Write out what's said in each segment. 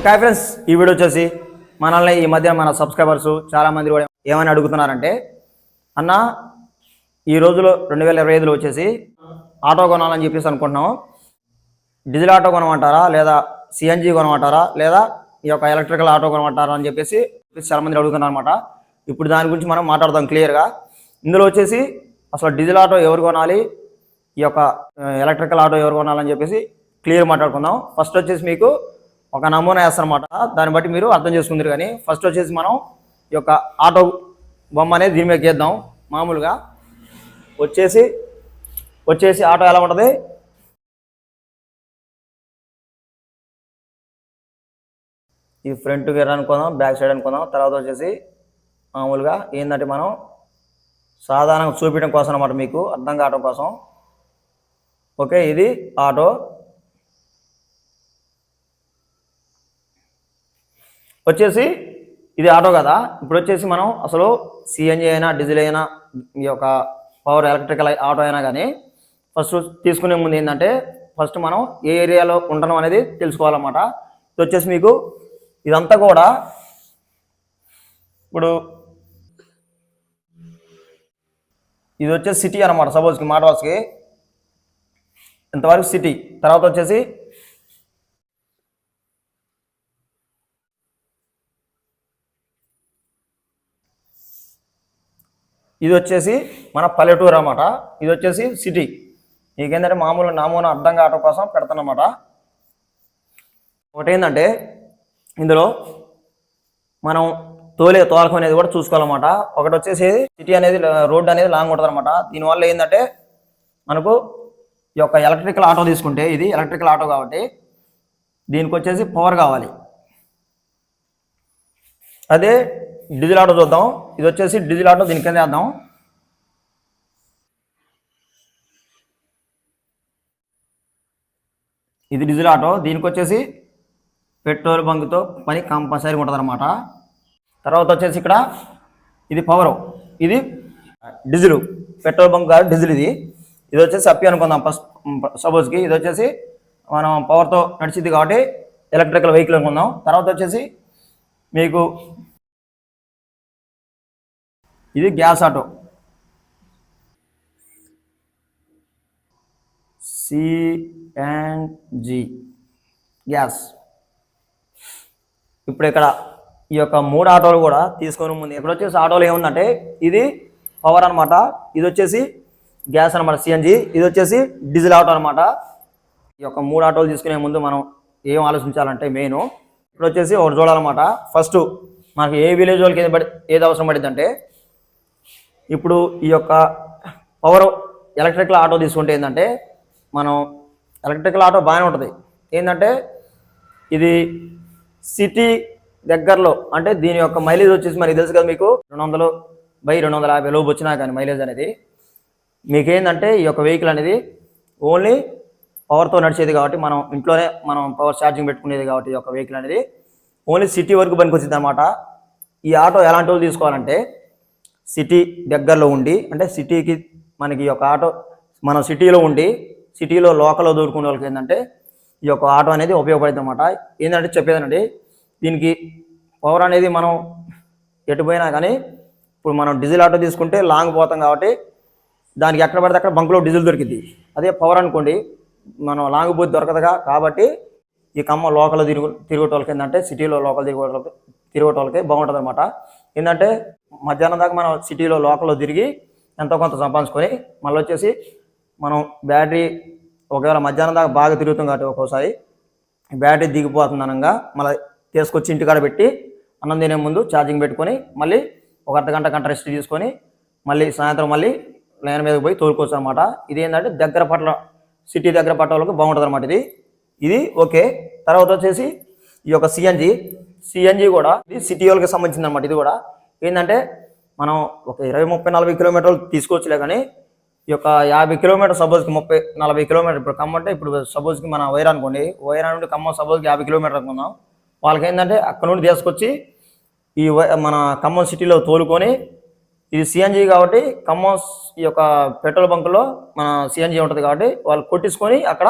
Okay friends ఈ video వచ్చేసి మనల్ని ఈ మధ్య మన సబ్స్క్రైబర్స్ చాలా మంది కూడా ఏమని అడుగుతున్నారంటే అన్న ఈ రోజులో రెండు వేల ఇరవై ఐదులో వచ్చేసి ఆటో కొనాలని చెప్పేసి అనుకుంటున్నాం డీజిల్ ఆటో కొనమంటారా? లేదా సిఎన్జి కొనమంటారా? లేదా ఈ యొక్క ఎలక్ట్రికల్ ఆటో కొనమంటారా? అని చెప్పేసి చాలామంది అడుగుతున్నారు అనమాట ఇప్పుడు దాని గురించి మనం మాట్లాడదాం క్లియర్గా ఇందులో వచ్చేసి అసలు డీజిల్ ఆటో ఎవరు కొనాలి? ఈ యొక్క ఎలక్ట్రికల్ ఆటో ఎవరు కొనాలని చెప్పేసి క్లియర్ మాట్లాడుకుందాం. ఫస్ట్ వచ్చేసి మీకు ఒక నమూనా వేస్తారనమాట దాన్ని బట్టి మీరు అర్థం చేసుకుందరు కానీ ఫస్ట్ వచ్చేసి మనం ఈ యొక్క ఆటో బొమ్మ అనేది దీని మీద గీద్దాం మామూలుగా వచ్చేసి వచ్చేసి ఆటో ఎలా ఉంటుంది? ఈ ఫ్రంట్ గేర్ అనుకుందాం బ్యాక్ సైడ్ అనుకుందాం. తర్వాత వచ్చేసి మామూలుగా ఏంటంటే మనం సాధారణంగా చూపించడం కోసం అనమాట మీకు అర్థం కావడం కోసం. ఓకే ఇది ఆటో వచ్చేసి ఇది ఆటో కదా. ఇప్పుడు వచ్చేసి మనం అసలు సిఎన్జి అయినా డీజిల్ అయినా ఈ యొక్క పవర్ ఎలక్ట్రికల్ ఆటో అయినా కానీ ఫస్ట్ తీసుకునే ముందు ఏంటంటే ఫస్ట్ మనం ఏ ఏరియాలో ఉండడం అనేది తెలుసుకోవాలన్నమాట. ఇది వచ్చేసి మీకు ఇదంతా కూడా ఇప్పుడు ఇది వచ్చేసి సిటీ అనమాట సపోజ్కి మాటవాస్కి ఇంతవరకు సిటీ తర్వాత వచ్చేసి ఇది వచ్చేసి మన పల్లెటూరు అన్నమాట. ఇది వచ్చేసి సిటీ నీకేంటంటే మామూలు నామూన అర్థం కావటం కోసం పెడతానమాట ఒకటి ఏంటంటే ఇందులో మనం తోలే తోలకం అనేది కూడా చూసుకోవాలన్నమాట. ఒకటి వచ్చేసి సిటీ అనేది రోడ్ అనేది లాంగ్ ఉంటుంది అనమాట దీనివల్ల ఏంటంటే మనకు ఈ యొక్క ఎలక్ట్రికల్ ఆటో తీసుకుంటే ఇది ఎలక్ట్రికల్ ఆటో కాబట్టి దీనికి వచ్చేసి పవర్ కావాలి. అదే డీజిల్ ఆటో చూద్దాం. ఇది వచ్చేసి డీజిల్ ఆటో దీని కింద వేద్దాం. ఇది డీజిల్ ఆటో దీనికి వచ్చేసి పెట్రోల్ బంక్తో పని కంపల్సరీ ఉంటుంది అనమాట తర్వాత వచ్చేసి ఇక్కడ ఇది పవర్. ఇది డీజిల్ పెట్రోల్ బంక్ కాదు డీజిల్ ఇది. ఇది వచ్చేసి అప్పి అనుకుందాం ఫస్ట్ సపోజ్కి. ఇది వచ్చేసి మనం పవర్తో నడిచింది కాబట్టి ఎలక్ట్రికల్ వెహికల్ అనుకుందాం. తర్వాత వచ్చేసి మీకు ఇది gas auto. C and G. Gas. ఇప్పుడు ఇక్కడ ఈ యొక్క మూడు ఆటోలు కూడా తీసుకొని ముందు ఇక్కడ వచ్చేసి ఆటోలు ఏముందంటే ఇది పవర్ అన్నమాట. ఇది వచ్చేసి గ్యాస్ అనమాట సిఎన్జి ఇది వచ్చేసి డీజిల్ ఆటో అనమాట ఈ యొక్క మూడు ఆటోలు తీసుకునే ముందు మనం ఏం ఆలోచించాలంటే మెయిన్ ఇప్పుడు వచ్చేసి ఒకటి చూడాలన్నమాట. ఫస్ట్ మనకి ఏ విలేజ్ వాళ్ళకి ఏది పడి ఏది అవసరం పడిందంటే ఇప్పుడు ఈ యొక్క పవర్ ఎలక్ట్రికల్ ఆటో తీసుకుంటే ఏంటంటే మనం ఎలక్ట్రికల్ ఆటో బాగానే ఉంటుంది. ఏంటంటే ఇది సిటీ దగ్గరలో అంటే దీని యొక్క మైలేజ్ వచ్చేసి మనకి తెలుసు కదా మీకు రెండు వందలు బై రెండు వందల యాభై లోపు వచ్చినా కానీ మైలేజ్ అనేది. మీకేందంటే ఈ యొక్క వెహికల్ అనేది ఓన్లీ పవర్తో నడిచేది కాబట్టి మనం ఇంట్లోనే మనం పవర్ ఛార్జింగ్ పెట్టుకునేది కాబట్టి ఈ యొక్క వెహికల్ అనేది ఓన్లీ సిటీ వరకు పనికి వచ్చింది అనమాట ఈ ఆటో ఎలాంటి వాళ్ళు తీసుకోవాలంటే సిటీ దగ్గరలో ఉండి అంటే సిటీకి మనకి ఈ యొక్క ఆటో మనం సిటీలో ఉండి సిటీలో లోకల్లో దూరుకునే వాళ్ళకి ఏంటంటే ఈ యొక్క ఆటో అనేది ఉపయోగపడుతుంది అనమాట ఏంటంటే చెప్పేదండి దీనికి పవర్ అనేది మనం ఎటు పోయినా కానీ ఇప్పుడు మనం డీజిల్ ఆటో తీసుకుంటే లాంగ్ పోతాం కాబట్టి దానికి ఎక్కడ పడితే అక్కడ బంకులో డీజిల్ దొరికింది అదే పవర్ అనుకోండి మనం లాంగ్ పోతే దొరకదుగా కాబట్టి ఈ కమ్మ లోకల్ తిరుగు తిరిగేటోళ్ళకి ఏంటంటే సిటీలో లోకల్ తిరిగేటోళ్ళకి తిరిగేటోళ్ళకి బాగుంటుంది అనమాట ఏంటంటే మధ్యాహ్నం దాకా మనం సిటీలో లోకల్లో తిరిగి ఎంతో కొంత సంపాదించుకొని మళ్ళీ వచ్చేసి మనం బ్యాటరీ ఒకవేళ మధ్యాహ్నం దాకా బాగా తిరుగుతాం కాబట్టి ఒక్కోసారి బ్యాటరీ దిగిపోతుంది అనగా మళ్ళీ తీసుకొచ్చి ఇంటికాడ పెట్టి అన్నం తినే ముందు ఛార్జింగ్ పెట్టుకొని మళ్ళీ ఒక అర్ధ గంట గంట రెస్ట్ తీసుకొని మళ్ళీ సాయంత్రం మళ్ళీ లైన్ మీదకి పోయి తోలుకోవచ్చు అనమాట ఇది ఏంటంటే దగ్గర పట్ల సిటీ దగ్గర పట్ల వాళ్ళకి బాగుంటుంది అనమాట ఇది. ఇది ఓకే. తర్వాత వచ్చేసి ఈ యొక్క సిఎన్జి సిఎన్జి కూడా ఇది సిటీ వాళ్ళకి సంబంధించింది అనమాట ఇది కూడా. ఏంటంటే మనం ఒక ఇరవై ముప్పై నలభై కిలోమీటర్లు తీసుకోవచ్చులే కానీ ఈ యొక్క యాభై కిలోమీటర్ సపోజ్కి ముప్పై నలభై కిలోమీటర్ ఇప్పుడు ఖమ్మం అంటే ఇప్పుడు సపోజ్కి మన వైర్ అనుకోండి వైరా నుండి ఖమ్మం సపోజ్కి యాభై కిలోమీటర్ అనుకుందాం. వాళ్ళకి ఏంటంటే అక్కడ నుండి తీసుకొచ్చి ఈ వై- మన ఖమ్మం సిటీలో తోలుకొని ఇది సిఎన్జి కాబట్టి ఖమ్మం ఈ యొక్క పెట్రోల్ బంకులో మన సిఎన్జి ఉంటుంది కాబట్టి వాళ్ళు కొట్టించుకొని అక్కడ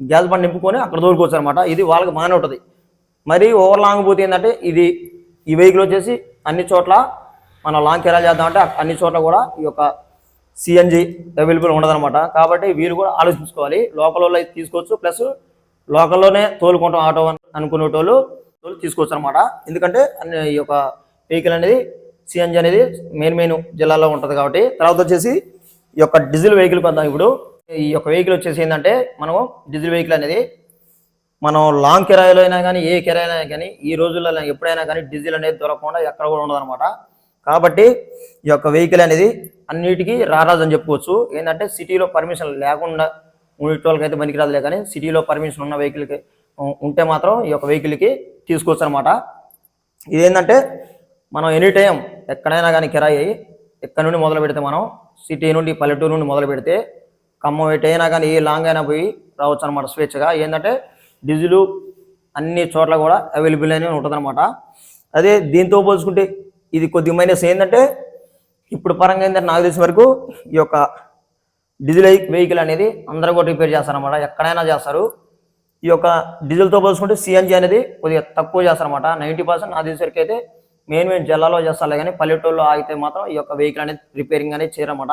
గ్యాస్ బండ్ నింపుకొని అక్కడ తోలుకోవచ్చు అనమాట ఇది వాళ్ళకి బాగానే ఉంటుంది. మరి ఓవర్ లాంగ్ పోతే ఏంటంటే ఇది ఈ వెహికల్ వచ్చేసి అన్ని చోట్ల మనం లాంగ్ కెరాయి చేద్దామంటే అన్ని చోట్ల కూడా ఈ యొక్క సిఎన్జి అవైలబుల్ ఉండదన్నమాట. కాబట్టి వీరు కూడా ఆలోచించుకోవాలి. లోకల్లో తీసుకోవచ్చు. ప్లస్ లోకల్లోనే తోలుకుంటాం ఆటో అని అనుకునేటోళ్ళు తోలు తీసుకోవచ్చు అనమాట ఎందుకంటే ఈ యొక్క వెహికల్ అనేది సిఎన్జి అనేది మెయిన్ మెయిన్ జిల్లాలో ఉంటుంది కాబట్టి. తర్వాత వచ్చేసి ఈ యొక్క డీజిల్ వెహికల్ కొందాం ఇప్పుడు. ఈ యొక్క వెహికల్ వచ్చేసి ఏంటంటే మనం డీజిల్ వెహికల్ అనేది మనం లాంగ్ కిరాయిలో అయినా కానీ ఏ కిరాయిలో అయినా కానీ ఈ రోజుల్లో ఎప్పుడైనా కానీ డీజిల్ అనేది దొరకకుండా ఎక్కడ కూడా ఉండదన్నమాట కాబట్టి ఈ యొక్క వెహికల్ అనేది అన్నిటికీ రారాజు అని చెప్పుకోవచ్చు. ఏంటంటే సిటీలో పర్మిషన్ లేకుండా ఉండేటోళ్ళకి అయితే పనికిరాదులే కానీ సిటీలో పర్మిషన్ ఉన్న వెహికల్కి ఉంటే మాత్రం ఈ యొక్క వెహికల్కి తీసుకోవచ్చు అనమాట ఇదేంటంటే మనం ఎనీ టైం ఎక్కడైనా కానీ కిరాయి అయ్యి ఎక్కడి నుండి మొదలు పెడితే మనం సిటీ నుండి పల్లెటూరు నుండి మొదలు పెడితే ఖమ్మం ఎటు అయినా కానీ ఏ లాంగ్ అయినా పోయి రావచ్చు అనమాట స్వేచ్ఛగా. ఏంటంటే డీజిల్ అన్ని చోట్ల కూడా అవైలబుల్ అని ఉంటుందన్నమాట. అదే దీంతో పోల్చుకుంటే ఇది కొద్ది మైనస్ ఏంటంటే ఇప్పుడు పరంగా ఏంటంటే నాకు తెలిసిన వరకు ఈ యొక్క డీజిల్ వెహికల్ అనేది అందరూ కూడా రిపేర్ చేస్తారన్నమాట. ఎక్కడైనా చేస్తారు. ఈ యొక్క డీజిల్తో పోల్చుకుంటే సిఎన్జి అనేది కొద్దిగా తక్కువ చేస్తారన్నమాట. నైంటీ పర్సెంట్ నాకు వరకు అయితే మెయిన్ మెయిన్ జిల్లాలో చేస్తారు. కానీ పల్లెటూరులో ఆగితే మాత్రం ఈ యొక్క వెహికల్ అనేది రిపేరింగ్ అనేది చేయరన్నమాట.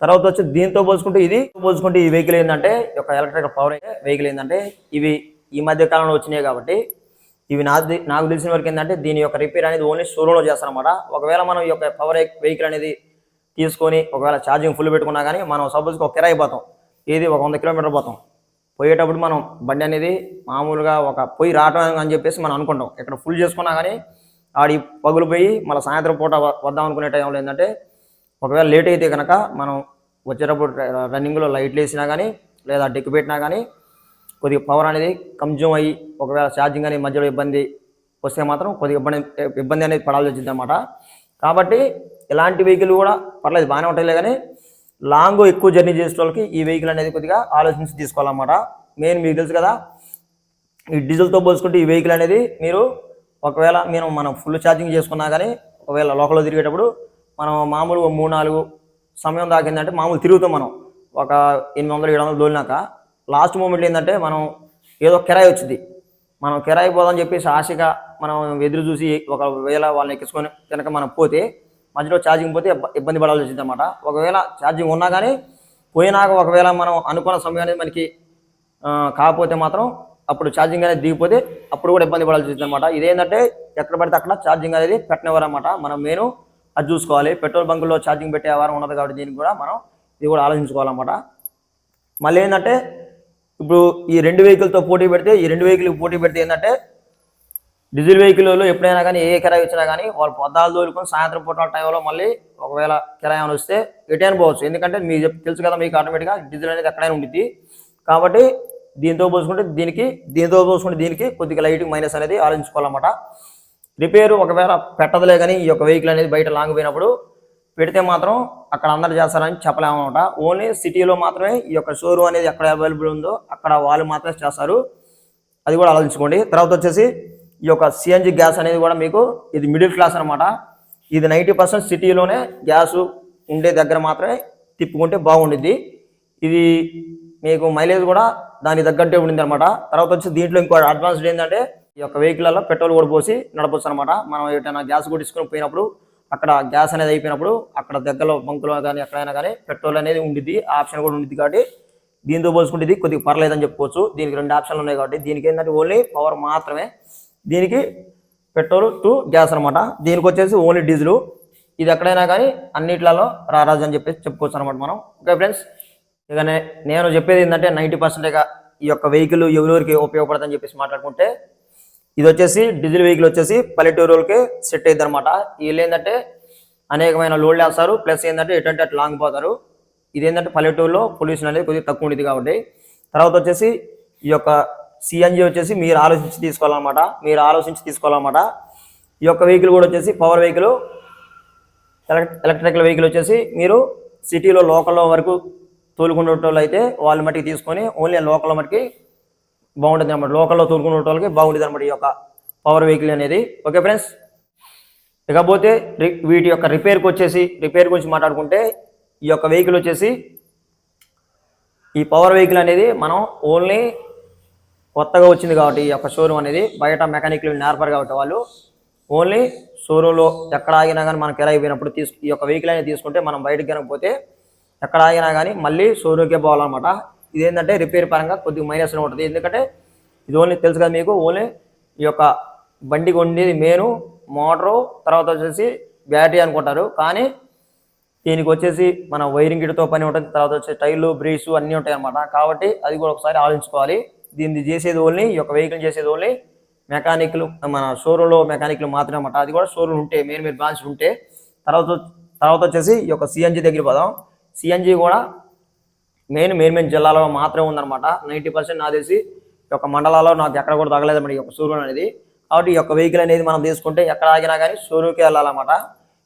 తర్వాత వచ్చి దీంతో పోల్చుకుంటే ఇది పోల్చుకుంటే ఈ వెహికల్ ఏంటంటే ఈ యొక్క ఎలక్ట్రికల్ పవర్ వెహికల్ ఏంటంటే ఇవి ఈ మధ్య కాలంలో వచ్చినాయి కాబట్టి ఇవి నాకు నాకు తెలిసిన వరకు ఏంటంటే దీని యొక్క రిపేర్ అనేది ఓన్లీ షోరూంలో చేస్తారనమాట ఒకవేళ మనం ఈ యొక్క పవర్ వెహికల్ అనేది తీసుకొని ఒకవేళ ఛార్జింగ్ ఫుల్ పెట్టుకున్నా కానీ మనం సపోజ్కి ఒక కిరాయి పోతాం. ఏది ఒక వంద కిలోమీటర్ పోతాం. పోయేటప్పుడు మనం బండి అనేది మామూలుగా ఒక పొయ్యి రావటం అని చెప్పేసి మనం అనుకుంటాం. ఇక్కడ ఫుల్ చేసుకున్నా కానీ ఆడి పగులు పోయి మళ్ళీ సాయంత్రం పూట వద్దాం అనుకునే టైంలో ఏంటంటే ఒకవేళ లేట్ అయితే కనుక మనం వచ్చేటప్పుడు రన్నింగ్లో లైట్లు వేసినా కానీ లేదా డెక్కు పెట్టినా కానీ కొద్దిగా పవర్ అనేది కంజ్యూమ్ అయ్యి ఒకవేళ ఛార్జింగ్ అనే మధ్యలో ఇబ్బంది వస్తే మాత్రం కొద్దిగా ఇబ్బంది ఇబ్బంది అనేది పడాల్సి వచ్చింది అనమాట కాబట్టి ఇలాంటి వెహికల్ కూడా పర్లేదు బాగానే ఉంటాయిలే కానీ లాంగ్ ఎక్కువ జర్నీ చేసే వాళ్ళకి ఈ వెహికల్ అనేది కొద్దిగా ఆలోచించి తీసుకోవాలన్నమాట. మెయిన్ మీకు తెలుసు కదా. ఈ డీజిల్తో పోల్చుకుంటే ఈ వెహికల్ అనేది మీరు ఒకవేళ మీరు మనం ఫుల్ ఛార్జింగ్ చేసుకున్నా కానీ ఒకవేళ లోకల్లో తిరిగేటప్పుడు మనం మామూలు మూడు నాలుగు సమయం దాకిందంటే మామూలు తిరుగుతాం మనం. ఒక ఎనిమిది వందలు ఏడు వందలు దోలినాక లాస్ట్ మూమెంట్లో ఏంటంటే మనం ఏదో కిరాయి వచ్చింది. మనం కిరాయి పోదని చెప్పేసి ఆశగా మనం ఎదురు చూసి ఒకవేళ వాళ్ళని ఎక్కించుకొని కనుక మనం పోతే మధ్యలో ఛార్జింగ్ పోతే ఇబ్బంది పడాల్సి వచ్చింది అనమాట ఒకవేళ ఛార్జింగ్ ఉన్నా కానీ పోయినాక ఒకవేళ మనం అనుకున్న సమయం అనేది మనకి కాకపోతే మాత్రం అప్పుడు ఛార్జింగ్ అనేది దిగిపోతే అప్పుడు కూడా ఇబ్బంది పడాల్సి వచ్చింది అనమాట ఇదేంటంటే ఎక్కడ పడితే అక్కడ ఛార్జింగ్ అనేది పెట్టినవారనమాట అనమాట మనం మెయిన్ అది చూసుకోవాలి. పెట్రోల్ బంకుల్లో ఛార్జింగ్ పెట్టే వారం ఉండదు కాబట్టి దీనికి కూడా మనం ఇది కూడా ఆలోచించుకోవాలన్నమాట. మళ్ళీ ఏంటంటే ఇప్పుడు ఈ రెండు వెహికల్తో పోటీ పెడితే ఈ రెండు వెహికల్కి పోటీ పెడితే ఏంటంటే డీజిల్ వెహికల్లో ఎప్పుడైనా కానీ ఏ కిరాయి వచ్చినా కానీ వాళ్ళు పొద్దాలు తోలుకొని సాయంత్రం పూట టైంలో మళ్ళీ ఒకవేళ కిరాయి అని వస్తే ఎటైనా పోవచ్చు. ఎందుకంటే మీకు తెలుసు కదా మీకు ఆటోమేటిక్గా డీజిల్ అనేది ఎక్కడైనా ఉంటుంది కాబట్టి దీంతో పోల్చుకుంటే దీనికి దీంతో పోల్చుకుంటే దీనికి కొద్దిగా లైట్ మైనస్ అనేది ఆలోచించుకోవాలన్నమాట. రిపేరు ఒకవేళ పెట్టదులే కానీ ఈ యొక్క వెహికల్ అనేది బయట లాంగ్ పోయినప్పుడు పెడితే మాత్రం అక్కడ అందరు చేస్తారని చెప్పలేమన్నమాట. ఓన్లీ సిటీలో మాత్రమే ఈ యొక్క షోరూమ్ అనేది ఎక్కడ అవైలబుల్ ఉందో అక్కడ వాళ్ళు మాత్రమే చేస్తారు. అది కూడా ఆలోచించుకోండి. తర్వాత వచ్చేసి ఈ యొక్క సిఎన్జి గ్యాస్ అనేది కూడా మీకు ఇది మిడిల్ క్లాస్ అనమాట ఇది నైంటీ పర్సెంట్ సిటీలోనే గ్యాస్ ఉండే దగ్గర మాత్రమే తిప్పుకుంటే బాగుండిద్ది. ఇది మీకు మైలేజ్ కూడా దానికి తగ్గట్టే ఉండింది అనమాట తర్వాత వచ్చి దీంట్లో ఇంకో అడ్వాన్స్డ్ ఏంటంటే ఈ యొక్క వెహికల్లో పెట్రోల్ కూడా పోసి నడపచ్చు అనమాట మనం ఎటైనా గ్యాస్ కూడా తీసుకొని పోయినప్పుడు అక్కడ గ్యాస్ అనేది అయిపోయినప్పుడు అక్కడ దగ్గరలో బంకులో కానీ ఎక్కడైనా కానీ పెట్రోల్ అనేది ఉండిద్ది ఆప్షన్ కూడా ఉండిద్ది కాబట్టి దీంతో పోల్చుకుంటే ఇది కొద్దిగా పర్లేదని చెప్పుకోవచ్చు. దీనికి రెండు ఆప్షన్లు ఉన్నాయి కాబట్టి దీనికి ఏంటంటే ఓన్లీ పవర్ మాత్రమే. దీనికి పెట్రోల్ టు గ్యాస్ అనమాట దీనికి వచ్చేసి ఓన్లీ డీజిల్. ఇది ఎక్కడైనా కానీ అన్నిట్లలో రారాజు అని చెప్పేసి చెప్పుకోవచ్చు అనమాట మనం. ఓకే ఫ్రెండ్స్ ఇక నేను చెప్పేది ఏంటంటే నైంటీ పర్సెంట్గా ఈ యొక్క వెహికల్ ఎవరెవరికి ఉపయోగపడదని చెప్పేసి మాట్లాడుకుంటే ఇది వచ్చేసి డీజిల్ వెహికల్ వచ్చేసి పల్లెటూరులకి సెట్ అయ్యింది అనమాట వీళ్ళు ఏంటంటే అనేకమైన లోడ్లు వేస్తారు. ప్లస్ ఏంటంటే ఎటువంటి అటు లాంగ్ పోతారు. ఇది ఏంటంటే పల్లెటూరులో పొల్యూషన్ అనేది కొద్దిగా తక్కువ ఉండేది కాబట్టి. తర్వాత వచ్చేసి ఈ యొక్క సిఎన్జి వచ్చేసి మీరు ఆలోచించి తీసుకోవాలన్నమాట. మీరు ఆలోచించి తీసుకోవాలన్నమాట. ఈ యొక్క వెహికల్ కూడా వచ్చేసి పవర్ వెహికల్ ఎలక్ట్రికల్ వెహికల్ వచ్చేసి మీరు సిటీలో లోకల్లో వరకు తోలుకునేటోళ్ళు అయితే వాళ్ళు మట్టికి తీసుకొని ఓన్లీ లోకల్ మట్టికి బాగుంటుంది అన్నమాట. లోకల్లో తోలుకునే వాళ్ళకి బాగుంటుంది అనమాట ఈ యొక్క పవర్ వెహికల్ అనేది. ఓకే ఫ్రెండ్స్ ఇకపోతే రి- వీటి యొక్క రిపేర్కి వచ్చేసి రిపేర్ గురించి మాట్లాడుకుంటే ఈ యొక్క వెహికల్ వచ్చేసి ఈ పవర్ వెహికల్ అనేది మనం ఓన్లీ కొత్తగా వచ్చింది కాబట్టి ఈ యొక్క షోరూమ్ అనేది బయట మెకానిక్లు నేర్పరు కాబట్టి వాళ్ళు ఓన్లీ షోరూంలో ఎక్కడ ఆగినా కానీ మనకి ఎలా అయిపోయినప్పుడు తీసు ఈ యొక్క వెహికల్ అనేది తీసుకుంటే మనం బయటకు కనుకపోతే ఎక్కడ ఆగినా కానీ మళ్ళీ షోరూమ్కే పోవాలన్నమాట. ఇదేంటంటే రిపేర్ పరంగా కొద్దిగా మైనస్ ఉంటుంది. ఎందుకంటే ఇది ఓన్లీ తెలుసు కదా మీకు ఓన్లీ ఈ యొక్క బండి కొండేది మెయిన్ మోటరు తర్వాత వచ్చేసి బ్యాటరీ అనుకుంటారు. కానీ దీనికి వచ్చేసి మన వైరింగ్ గిడ్తో పని ఉంటుంది తర్వాత వచ్చే టైర్లు బ్రేక్స్ అన్నీ ఉంటాయి అనమాట కాబట్టి అది కూడా ఒకసారి ఆలోచించుకోవాలి. దీన్ని చేసేది ఓన్లీ ఈ యొక్క వెహికల్ చేసేది ఓన్లీ మెకానిక్లు మన షోరూంలో మెకానిక్లు మాత్రమే అనమాట అది కూడా షోరూమ్ ఉంటే మెయిన్ మెయిన్ బ్రాంచ్ ఉంటే. తర్వాత తర్వాత వచ్చేసి ఈ యొక్క సిఎన్జి దగ్గర పోదాం. సిఎన్జి కూడా మెయిన్ మెయిన్ మెయిన్ జిల్లాలో మాత్రమే ఉందన్నమాట. నైంటీ పర్సెంట్ నాకు తెలిసి ఈ యొక్క మండలాల్లో నాకు ఎక్కడ కూడా తగలేదన్నమాట ఈ యొక్క షోరూమ్ అనేది. కాబట్టి ఈ యొక్క వెహికల్ అనేది మనం తీసుకుంటే ఎక్కడ ఆగినా కానీ షోరూమ్కి వెళ్ళాలన్నమాట.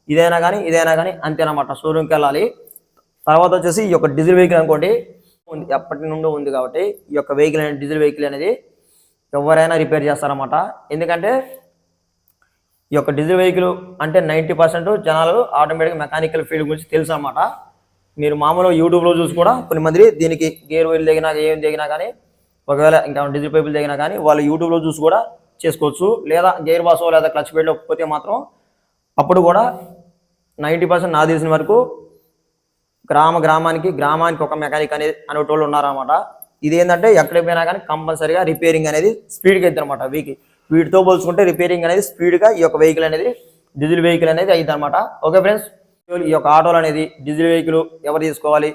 ఇదైనా కానీ ఇదైనా కానీ అంతేనమాట షోరూమ్కి వెళ్ళాలి. తర్వాత వచ్చేసి ఈ యొక్క డీజిల్ వెహికల్ అనుకోండి. ఉంది ఎప్పటి నుండి ఉంది కాబట్టి ఈ యొక్క వెహికల్ అనేది డీజిల్ వెహికల్ అనేది ఎవరైనా రిపేర్ చేస్తారన్నమాట. ఎందుకంటే ఈ యొక్క డీజిల్ వెహికల్ అంటే నైంటీ పర్సెంట్ జనాలు ఆటోమేటిక్ మెకానికల్ ఫీల్డ్ గురించి తెలుసు అనమాట మీరు మామూలుగా యూట్యూబ్లో చూసి కూడా కొన్ని మంది దీనికి గేర్ వైల్ దిగినా ఏం దిగినా కానీ ఒకవేళ ఇంకా డీజిల్ పైపులు దిగినా కానీ వాళ్ళు యూట్యూబ్లో చూసి కూడా చేసుకోవచ్చు. లేదా గేర్ బాసో లేదా క్లచ్ బెల్ట్ పోతే మాత్రం అప్పుడు కూడా నైంటీ పర్సెంట్ నా తెలిసిన వరకు గ్రామ గ్రామానికి గ్రామానికి ఒక మెకానిక్ అనేది అనేటోళ్ళు ఉన్నారన్నమాట. ఇది ఏంటంటే ఎక్కడికి పోయినా కానీ కంపల్సరీగా రిపేరింగ్ అనేది స్పీడ్గా అవుతుంది అనమాట వీకి వీటితో పోల్చుకుంటే రిపేరింగ్ అనేది స్పీడ్గా ఈ యొక్క వెహికల్ అనేది డీజిల్ వెహికల్ అనేది అవుతుంది అనమాట ఓకే ఫ్రెండ్స్ ఈ యొక్క ఆటోలు అనేది డీజిల్ వెహికల్ ఎవరు తీసుకోవాలి?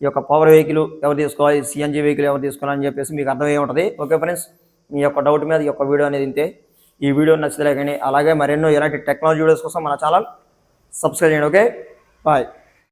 ఈ యొక్క పవర్ వెహికల్ ఎవరు తీసుకోవాలి? సిఎన్జి వెహికల్ ఎవరు తీసుకోవాలి అని చెప్పేసి మీకు అర్థమై ఉంటుంది. ఓకే ఫ్రెండ్స్ మీ యొక్క డౌట్ మీద ఈ యొక్క వీడియో అనేది ఇంతే. ఈ వీడియో నచ్చితే కానీ అలాగే మరెన్నో ఇలాంటి టెక్నాలజీ వీడియోస్ కోసం మన ఛానల్ సబ్స్క్రైబ్ చేయండి. Okay bye.